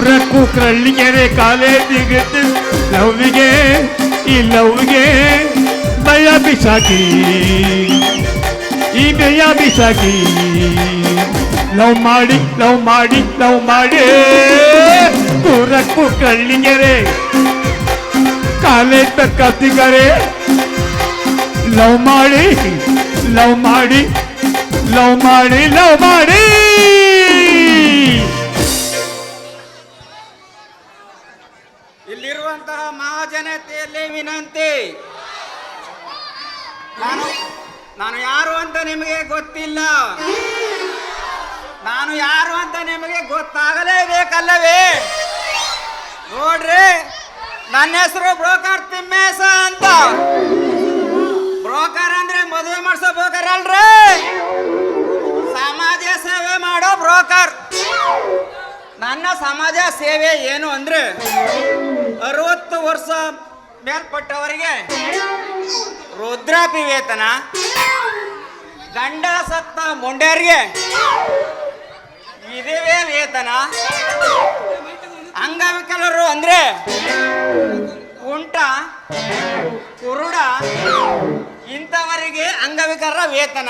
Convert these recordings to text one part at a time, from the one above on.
ಊರಕ್ಕೂ ಕಳ್ಳಿಗೆರೆ ಕಾಲೇಜಿಗೆ ಲವ್ವಿಗೆ, ಈ ಲವ್ಗೆ ಭಯ ಬಿಸಾಕಿ. ಈ ಭಯ ಬಿಸಾಕಿ. ಲವ್ ಮಾಡಿ ಲವ್ ಮಾಡಿ ಲವ್ ಮಾಡಿ. ಊರಕ್ಕೂ ಕಳ್ಳಿಗೆರೆ ಕಾಲೇಜ್ ಕತ್ತಿಗರೆ ಲವ್ ಮಾಡಿ ಲವ್ ಮಾಡಿ ಲವ್ ಮಾಡಿ ಲವ್ ಮಾಡಿ. ಮಹಾಜನತೆಯಲ್ಲಿ ವಿನಂತಿ. ನಾನು ನಾನು ಯಾರು ಅಂತ ನಿಮಗೆ ಗೊತ್ತಿಲ್ಲ. ನಾನು ಯಾರು ಅಂತ ನಿಮಗೆ ಗೊತ್ತಾಗಲೇಬೇಕಲ್ಲವೇ? ನೋಡ್ರಿ, ನನ್ನ ಹೆಸರು ಬ್ರೋಕರ್ ತಿಮ್ಮೇಶ ಅಂತ. ಬ್ರೋಕರ್ ಅಂದ್ರೆ ಮದುವೆ ಮಾಡಿಸೋ ಬ್ರೋಕರ್ ಅಲ್ರಿ? ಸಮಾಜ ಸೇವೆ ಮಾಡೋ ಬ್ರೋಕರ್. ನನ್ನ ಸಮಾಜ ಸೇವೆ ಏನು ಅಂದ್ರೆ, ಅರವತ್ತು ವರ್ಷ ಮೇಲ್ಪಟ್ಟವರಿಗೆ ರುದ್ರಾಪಿ ವೇತನ ಗಂಡ ಸತ್ತ ಮೊಂಡ್ಯರಿಗೆ ಇದೇ ವೇತನ, ಅಂಗವಿಕಲರು ಅಂದ್ರೆ ಉಂಟ ಕುರುಡ, ಇಂಥವರಿಗೆ ಅಂಗವಿಕಲರ ವೇತನ.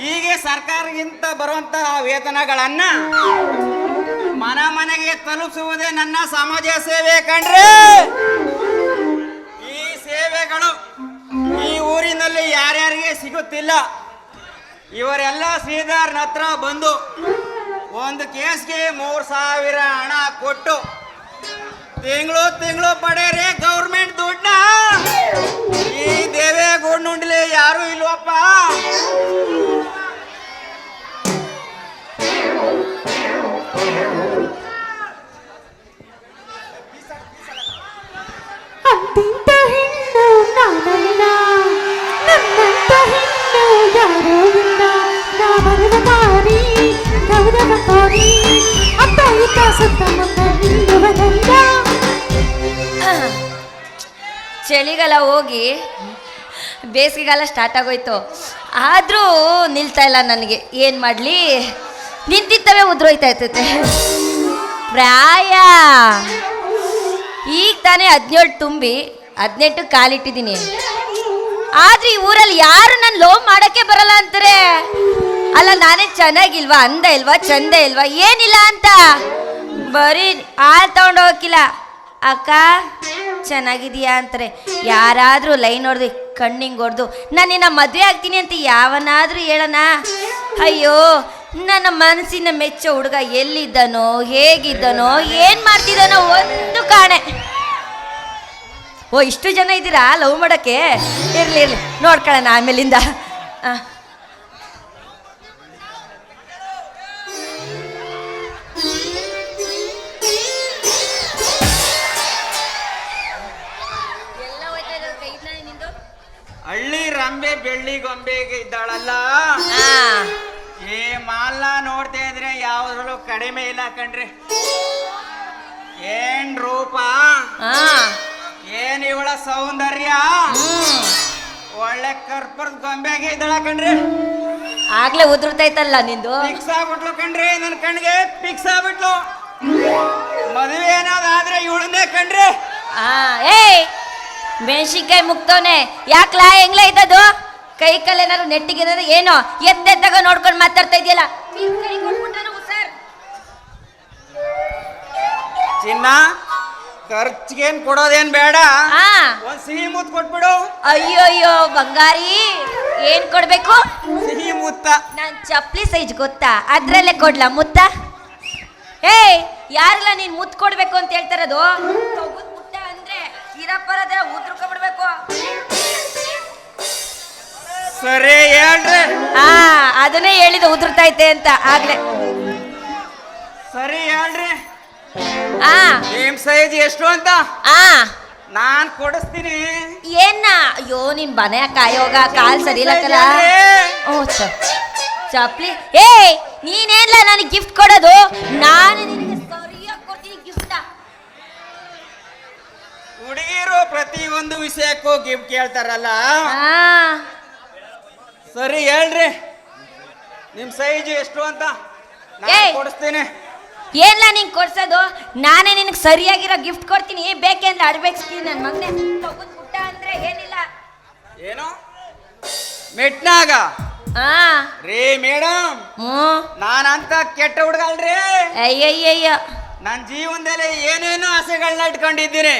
ಹೀಗೆ ಸರ್ಕಾರಗಿಂತ ಬರುವಂತಹ ವೇತನಗಳನ್ನ ಮನ ಮನೆಗೆ ತಲುಪಿಸುವುದೇ ನನ್ನ ಸಮಾಜ ಸೇವೆ ಕಣ್ರಿ. ಈ ಸೇವೆಗಳು ಈ ಊರಿನಲ್ಲಿ ಯಾರ್ಯಾರಿಗೆ ಸಿಗುತ್ತಿಲ್ಲ, ಇವರೆಲ್ಲ ಶ್ರೀಧರ್ನ ಹತ್ರ ಬಂದು ಒಂದು ಕೇಸ್ಗೆ ಮೂರು ಸಾವಿರ ಹಣ ಕೊಟ್ಟು ತಿಂಗಳು ತಿಂಗಳು ಪಡೆಯರೆ ಗೌರ್ಮೆಂಟ್ ದುಡ್ಡ ಈ ದೇವೇಗೌಡ ಯಾರು ಇಲ್ವಪ್ಪ? ಅಂತಿಂತ ಹೆಣ್ಣು ನಾನಲ್ಲ. ನನ್ನಂತ ಹೆಣ್ಣು ಯಾರೂ ಇಲ್ಲ. ನಾ ಗೌರವ ಗೌರವಕಾರಿ ಅತ್ತ ಇತ್ತ ಸುತ್ತಮುತ್ತ ನಿಲ್ಲುವನಲ್ಲ ಚಳಿಗಾಲ ಹೋಗಿ ಬೇಸಿಗೆಗಾಲ ಸ್ಟಾರ್ಟ್ ಆಗೋಯ್ತು. ಆದರೂ ನಿಲ್ತಾ ಇಲ್ಲ ನನಗೆ. ಏನು ಮಾಡಲಿ? ನಿಂತಿತ್ತವೇ ಉದ್ರೋಯ್ತಾ ಇರ್ತೈತೆ. ಪ್ರಾಯ. ಈಗ ತಾನೇ ಹದಿನೇಳು ತುಂಬಿ ಹದಿನೆಂಟು ಕಾಲಿಟ್ಟಿದ್ದೀನಿ. ಆದ್ರೆ ಈ ಊರಲ್ಲಿ ಯಾರು ನನ್ನ ಲವ್ ಮಾಡಕ್ಕೆ ಬರಲ್ಲ ಅಂತಾರೆ? ಅಲ್ಲ, ನಾನೇ ಚೆನ್ನಾಗಿಲ್ವಾ? ಅಂದ ಇಲ್ವಾ? ಚಂದ ಇಲ್ವಾ? ಏನಿಲ್ಲ ಅಂತ. ಬರೀ ಹಾಲು ತಗೊಂಡು ಹೋಗಿಲ್ಲ ಅಕ್ಕ ಚೆನ್ನಾಗಿದೀಯಾ ಅಂತಾರೆ. ಯಾರಾದರೂ ಲೈನ್ ಹೊಡೆದು, ಕಣ್ಣಿಂಗ್ ಹೊಡೆದು, ನಾನು ನಿನ್ನ ಮದುವೆ ಆಗ್ತೀನಿ ಅಂತ ಯಾವನಾದರೂ ಹೇಳೋಣ? ಅಯ್ಯೋ ನನ್ನ ಮನಸ್ಸಿನ ಮೆಚ್ಚ ಹುಡುಗ ಎಲ್ಲಿದ್ದನೋ ಹೇಗಿದ್ದನೋ ಏನು ಮಾಡ್ತಿದ್ದಾನೋ ಒಂದು ಕಾಣೆ. ಓ ಇಷ್ಟು ಜನ ಇದ್ದೀರಾ? ಲವ್ ಮಾಡಕ್ಕೆ? ಇರ್ಲಿ ಇರ್ಲಿ. ನೋಡ್ಕೊಳ್ಳೋಣ ಆಮೇಲಿಂದ. ಹಳ್ಳಿ ರಂಬೆ ಬೆಳ್ಳಿ ಗೊಂಬೆಗೆ ಇದ್ದಾಳಲ್ಲ? ಈ ಮಾಲ್ನ ನೋಡ್ತಾ ಇದ್ರೆ ಯಾವ್ದ್ರಲ್ಲೂ ಕಡಿಮೆ ಇಲ್ಲ ಕಣ್ರಿ. ಏನ್ ರೂಪ? ಆ, ಏನ್ ಇವಳ ಸೌಂದರ್ಯ? ಹ್ಮ್. ಒಳ್ಳೆ ಕರ್ಪರ್ದ ಗೊಂಬೆಗೆ ಇದ್ದಾಳ ಕಣ್ರಿ. ಆಗ್ಲೇ ಉದುರ್ತೈತಲ್ಲ ನಿಂದು? ಫಿಕ್ಸ್ ಆಗ್ಬಿಟ್ಲು ಕಣ್ರಿ ನನ್ನ ಕಣ್ಣಿಗೆ ಫಿಕ್ಸ್ ಆಗ್ಬಿಟ್ಲು. ಮದುವೆ ಏನಾದ್ರು ಆದ್ರೆ ಇವಳನ್ನೇ ಕಣ್ರಿ. ಆ, ಏಯ್ ಮೆಣಸಿನ್ಕಾಯಿ ಮುಗ್ತವನೆ ಯಾಕ್ಲಾ ಹೆಂಗ್ಲೇ ಇದ್ದದು ಕೈ ಕಲ್ಲೇನಾದ್ರು ನೆಟ್ಟಿಗೆ ಏನೋ ಎದ್ದೆದ್ದಾಗ ನೋಡ್ಕೊಂಡು ಮಾತಾಡ್ತಾ ಇದೆಯಲ್ಲ? ಚಿನ್ನ ಖರ್ಚಿಗೇನ್ ಕೊಡೋದೇನ್ ಬೇಡ. ಒಂದ್ ಸಿಹಿ ಮುತ್ ಕೊಟ್ಬಿಡು. ಅಯ್ಯೋ ಅಯ್ಯೋ ಬಂಗಾರಿ ಏನ್ ಕೊಡ್ಬೇಕು? ಸಿಹಿ ಮುತ್ತ. ನಾನ್ ಚಪ್ಲಿ ಸೈಜ್ ಗೊತ್ತಾ? ಅದ್ರಲ್ಲೇ ಕೊಡ್ಲಾ ಮುತ್ತ? ಏಯ್ ಯಾರೆಲ್ಲ ನೀನ್ ಮುತ್ ಕೊಡ್ಬೇಕು ಅಂತ ಹೇಳ್ತಾರದು ಮುತ್ತ ಅಂದ್ರೆ ಇರಪ್ಪರದ ಉದ್ರಕೊಬಿಡ್ಬೇಕು. ಸರಿ ಹೇಳ್ರಿ. ಆ ಅದನ್ನೇ ಹೇಳಿದ ಉದುರ್ತೈತೆ ಅಂತ ಆಗ್ಲೇ. ಸರಿ ಹೇಳ್ರಿ. ಆ. ನಿಮ್ ಸೈಜ್ ಎಷ್ಟು ಅಂತ? ಆ. ನಾನ್ ಕೊಡಿಸ್ತೀನಿ. ಏನ? ಅಯ್ಯೋ ನಿನ್ ಮನೆ ಕಾಯೋಗ ಕಾಲ್ ಸರಿ ಇಲ್ಲಕ್ಕಲ್ಲ ಓ ಚಪ್ಲಿ ಏ ನೀನೇನ್ಲ ನನಗೆ ಗಿಫ್ಟ್ ಕೊಡೋದು? ನಾನು ನಿನಗೆ ಸರಿಯಾಗಿ ಕೊಡ್ತೀನಿ ಗಿಫ್ಟ್ ಹುಡುಗಿರು ಪ್ರತಿ ಒಂದು ವಿಷಯಕ್ಕೂ ಗಿಫ್ಟ್ ಕೇಳ್ತಾರಲ್ಲ? ಸರಿ ಹೇಳ್ರಿ. ನಿಮ್ ಸೈಜ್ ಎಷ್ಟು ಅಂತ ನಾನ್ ಏಯ್. ಕೊಡಿಸ್ತೀನಿ. ಏನ್ಲ ನಿಂಗೆ ಕೊಡ್ಸೋದು? ನಾನೇ ನಿನಗೆ ಸರಿಯಾಗಿರೋ ಗಿಫ್ಟ್ ಕೊಡ್ತೀನಿ. ಬೇಕೆ ಅಂದ್ರೆ ಅಡ್ಬೇಕು ನನ್ನ ಮಗನೇ. ತಗೊಂಡ್ ಪುಟ್ಟ ಅಂದ್ರೆ ಏನಿಲ್ಲ. ಏನು? ಮೆಟ್ನಾಗ? ಆ. ರೀ ಮೇಡಮ್ ಹ್ಞೂ. ನಾನಂತ ಕೆಟ್ಟ ಹುಡುಗ ಅಲ್ರಿ. ಅಯ್ಯಯ್ಯಯ್ಯ. ನನ್ನ ಜೀವನದಲ್ಲಿ ಏನೇನೋ ಆಸೆಗಳನ್ನ ಇಟ್ಕೊಂಡಿದ್ದೀನಿ.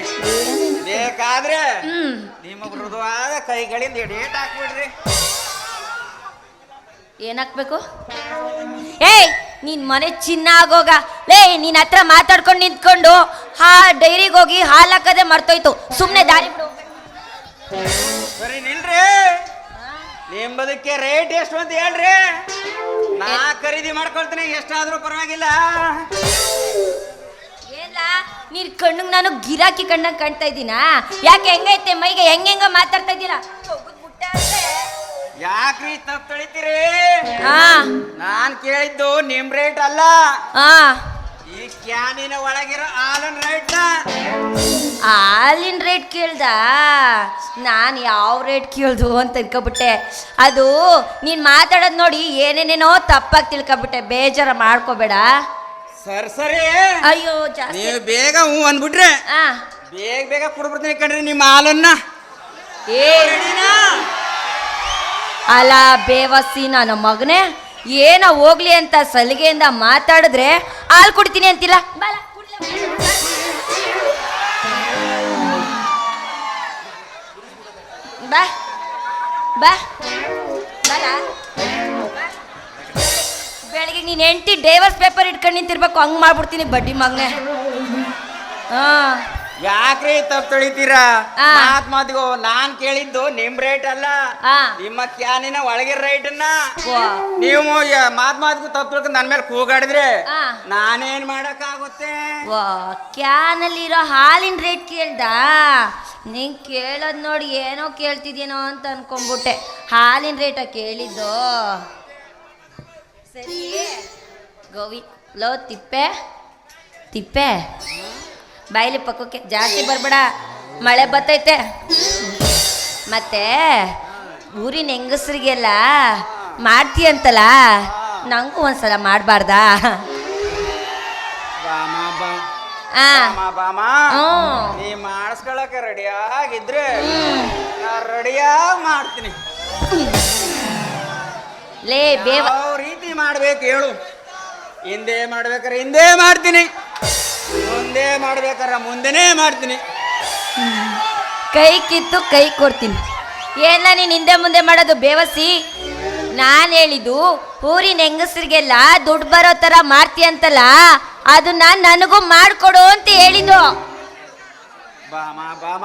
ಬೇಕಾದ್ರೆ ಹ್ಮ್. ನಿಮ್ಮ ಮೃದುವಾದ ಕೈಗಳಿಂದ ಎಡೇಟ್ ಹಾಕ್ಬಿಡ್ರಿ ಏನಾಕ್ಬೇಕು? ಏಯ್ ನಿನ್ ಮನೆ ಚಿನ್ನ ಆಗೋಗ. ಲೇ ನಿನ್ ಹತ್ರ ಮಾತಾಡ್ಕೊಂಡು ನಿಂತ್ಕೊಂಡು ಹಾ ಡೈರಿಗೆ ಹೋಗಿ ಹಾಲು ಹಾಕದೆ ಮರ್ತೋಯ್ತು. ಸುಮ್ಮನೆ ದಾರಿ ಬಿಡು. ಸರಿ ನಿಲ್ರಿ. ನಿಂಬದಕ್ಕೆ ರೇಟ್ ಎಷ್ಟು ಅಂತ ಹೇಳ್ರಿ. ನಾ ಖರೀದಿ ಮಾಡ್ಕೊಳ್ತೀನಿ ಎಷ್ಟಾದ್ರೂ ಪರವಾಗಿಲ್ಲ. ಏನ್ಲ ನೀನ್ ಕಣ್ಣಿಗೆ ನಾನು ಗಿರಾಕಿ ಕಣ್ಣಂಗ್ ಕಾಣ್ತಾ ಇದ್ದೀನಾ ಯಾಕೆ ಹೆಂಗೈತೆ ಮೈಗೆ? ಹೆಂಗೆಂಗ ಮಾತಾಡ್ತಾ ಇದ್ದೀರಾ ಯಾಕ್ರಿ ತಪ್ಪು ತೊಳಿತೀರಿ? ಹಾ ನಾನ್ ಕೇಳಿದ್ದು ನಿಮ್ ರೇಟ್ ಅಲ್ಲ. ಹಾ ಈ ಕ್ಯಾನಿನ ಒಳಗಿರೋ ಹಾಲಿನ ರೇಟ್ ಹಾಲಿನ ರೇಟ್ ಕೇಳ್ದ? ನಾನು ಯಾವ ರೇಟ್ ಕೇಳ್ದು ಅಂತ ತಿಳ್ಕೊಬಿಟ್ಟೆ. ಅದು ನೀನು ಮಾತಾಡೋದು ನೋಡಿ ಏನೇನೇನೋ ತಪ್ಪಾಗಿ ತಿಳ್ಕೊಬಿಟ್ಟೆ. ಬೇಜಾರ ಮಾಡ್ಕೋಬೇಡ. ಸರ್ ಸರಿ. ಅಯ್ಯೋ ಜಾಸ್ತಿ. ನೀವು ಬೇಗ ಹ್ಞೂ ಅಂದ್ಬಿಟ್ರೆ ಆ. ಬೇಗ ಬೇಗ ಕುಡ್ಬಿಡ್ತೀನಿ ಕಣ್ರಿ ನಿಮ್ಮ ಹಾಲನ್ನ. ಏ? ಅಲ್ಲ ಬೇವಸಿ ನನ್ನ ಮಗನೇ, ಏನೋ ಹೋಗ್ಲಿ ಅಂತ ಸಲಿಗೆಯಿಂದ ಮಾತಾಡಿದ್ರೆ ಹಾಲು ಕುಡ್ತೀನಿ ಅಂತಿಲ್ಲ. ಬಾ. ಬಾ. ಬೆಳಿಗ್ಗೆ ನೀನು ಎಂಟಿ ಡೈವರ್ಸ್ ಪೇಪರ್ ಇಟ್ಕೊಂಡು ನಿಂತಿರ್ಬೇಕು, ಹಂಗೆ ಮಾಡ್ಬಿಡ್ತೀನಿ ಬಡ್ಡಿ ಮಗನೇ ಹಾಂ ಯಾಕ್ರಿ ತಪ್ಪು ತೊಳಿತೀರಾ? ಆ. ಮಾತ್ ಮಾತಿಗೂ ನಾನ್ ಕೇಳಿದ್ದು ನಿಮ್ ರೇಟ್ ಅಲ್ಲ. ಆ. ನಿಮ್ಮ ಕ್ಯಾನಿನ ಒಳಗಿರ ರೇಟ್ ಅನ್ನ ವಾ. ನೀವು ಯ- ಮಾತ್ ಮಾತಿಗೂ ತಪ್ಪು ತಿಳ್ಕೊಂಡು ನನ್ ಮೇಲೆ ಕೂಗಾಡಿದ್ರೆ ಆ. ನಾನೇನ್ ಮಾಡಕ್ ಆಗುತ್ತೆ ವಾ ಕ್ಯಾನಲ್ಲಿರೋ ಹಾಲಿನ ರೇಟ್ ಕೇಳ್ದ? ನೀನ್ ಕೇಳೋದ್ ನೋಡಿ ಏನೋ ಕೇಳ್ತಿದ್ಯೇನೋ ಅಂತ ಅನ್ಕೊಂಡ್ಬಿಟ್ಟೆ. ಹಾಲಿನ ರೇಟ ಕೇಳಿದ್ದು? ಸರಿ. ಗೋವಿ ಲೋ ತಿಪ್ಪೆ ತಿಪ್ಪೆ. ಬಾಯಿಲಿ ಪಕ್ಕಕ್ಕೆ ಜಾಸ್ತಿ ಬರ್ಬೇಡ. ಮಳೆ ಬತ್ತೈತೆ. ಮತ್ತೆ ಊರಿನ ಹೆಂಗಸ್ರಿಗೆಲ್ಲ ಮಾಡ್ತೀಯಂತಲ್ಲ ನಂಗೂ ಒಂದ್ಸಲ ಮಾಡಬಾರ್ದಾ. ನೀ ಮಾಡಿಸ್ಕೊಳಕ್ಕೆ ರೆಡಿಯಾಗಿದ್ರೆ ರೆಡಿಯಾಗಿ ಮಾಡ್ತೀನಿ. ಲೇ ಬೇವ. ರೀತಿ ಮಾಡ್ಬೇಕು ಹೇಳು. ಹಿಂದೆ ಮಾಡ್ಬೇಕಾರೆ ಹಿಂದೆ ಮಾಡ್ತೀನಿ. ಮುಂದೆ ಮಾಡ್ಬೇಕಾರ ಮುಂದೆನೇ ಮಾಡ್ತೀನಿ. ಕೈ ಕಿತ್ತು ಕೈ ಕೊಡ್ತೀನಿ. ಏನ ನೀನ್ ಹಿಂದೆ ಮುಂದೆ ಮಾಡೋದು ಬೇವಸಿ? ನಾನು ಹೇಳಿದ್ದು ಊರಿನ ಹೆಂಗಸರಿಗೆಲ್ಲ ದುಡ್ಡು ಬರೋ ಥರ ಅದು ಅದನ್ನ ನನಗೂ ಮಾಡಿಕೊಡು ಅಂತ ಹೇಳಿದ್ದು. ಬಾಮ ಬಾಮ.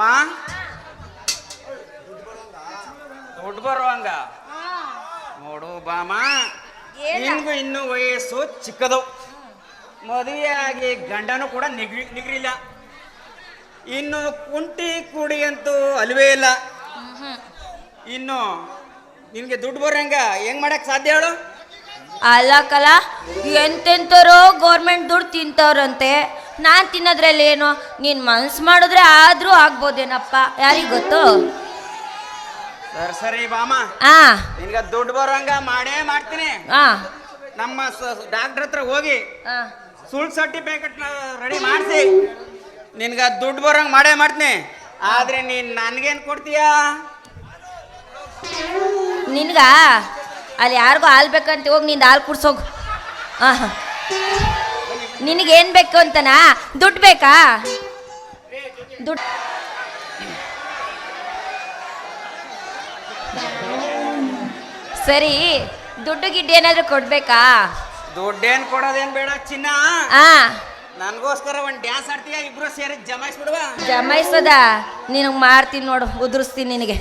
ದುಡ್ಡು ಬರುವಂಗ ನೋಡು ಬಾಮ ನಿನ್ಗೂ ಇನ್ನು ವಯಸ್ಸು ಚಿಕ್ಕದು. ಮದುವೆಯಾಗಿ ಗಂಡನೂ ಕೂಡ ನಿಗ್ರಿ ನಿಗ್ರಿಲ್ಲ. ಇನ್ನು ಕುಂಟಿ ಕುಡಿ ಅಂತೂ ಅಲ್ವೇ ಇಲ್ಲ. ಇನ್ನು ನಿನ್ಗೆ ದುಡ್ಡು ಬರಂಗ ಹೆಂಗ್ ಮಾಡಕ್ ಸಾಧ್ಯ ಹೇಳು? ಅಲ್ಲ ಕಲ ಎಂತೆಂಥವ್ರೋ ಗೌರ್ಮೆಂಟ್ ದುಡ್ಡು ತಿಂತವ್ರಂತೆ. ನಾನು ತಿನ್ನೋದ್ರಲ್ಲಿ ಏನು ನೀನು ಮನ್ಸು ಮಾಡಿದ್ರೆ ಆದರೂ ಆಗ್ಬೋದೇನಪ್ಪ ಯಾರಿಗೆ ಗೊತ್ತು? ಸರಿ ಸರಿ ಬಾಮ ಆ. ನಿನ್ಗೆ ದುಡ್ಡು ಬರೋಂಗ ಮಾಡೇ ಮಾಡ್ತೀನಿ. ಆ. ನಮ್ಮ ಡಾಕ್ಟರ್ ಹತ್ರ ಹೋಗಿ ಆ. ಸುಳ್ಳು ಸರ್ಟಿಫಿಕೇಟ್ ರೆಡಿ ಮಾಡಿಸಿ. ನಿನ್ಗೆ ದುಡ್ಡು ಬರೋಂಗೆ ಮಾಡೇ ಮಾಡ್ತೀನಿ. ಆದ್ರೆ ನೀನು ನನಗೇನು ಕೊಡ್ತೀಯಾ? ನಿನ್ಗ ಅಲ್ಲಿ ಯಾರಿಗೂ ಹಾಲು ಬೇಕಂತ ಹೋಗಿ ನಿಂದು ಹಾಲು ಕುಡ್ಸೋಗು. ಹಾಂ. ನಿನಗೇನು ಬೇಕು ಅಂತನಾ? ದುಡ್ಡು ಬೇಕಾ? ದುಡ್ಡು ಸರಿ, ದುಡ್ಡು ಗಿಡ್ಡು ಏನಾದರೂ ಕೊಡ್ಬೇಕಾ? ದುಡ್ಡೇನ್ ಕೊಡೋದೇನ್ ಬೇಡ ಚಿನ್ನ. ಆ. ನನ್ಗೋಸ್ಕರ ಒಂದ್ ಡ್ಯಾನ್ಸ್ ಆಡ್ತೀಯ ಇಬ್ರು ಸೇರಿ ಜಮಾಯಿಸ್ಬಿಡುವ. ಜಮಾಯಿಸೋದ? ನಿನಗೆ ಮಾಡ್ತೀನಿ ನೋಡು ಉದುರಿಸ್ತೀನಿ ನಿನಗೆ.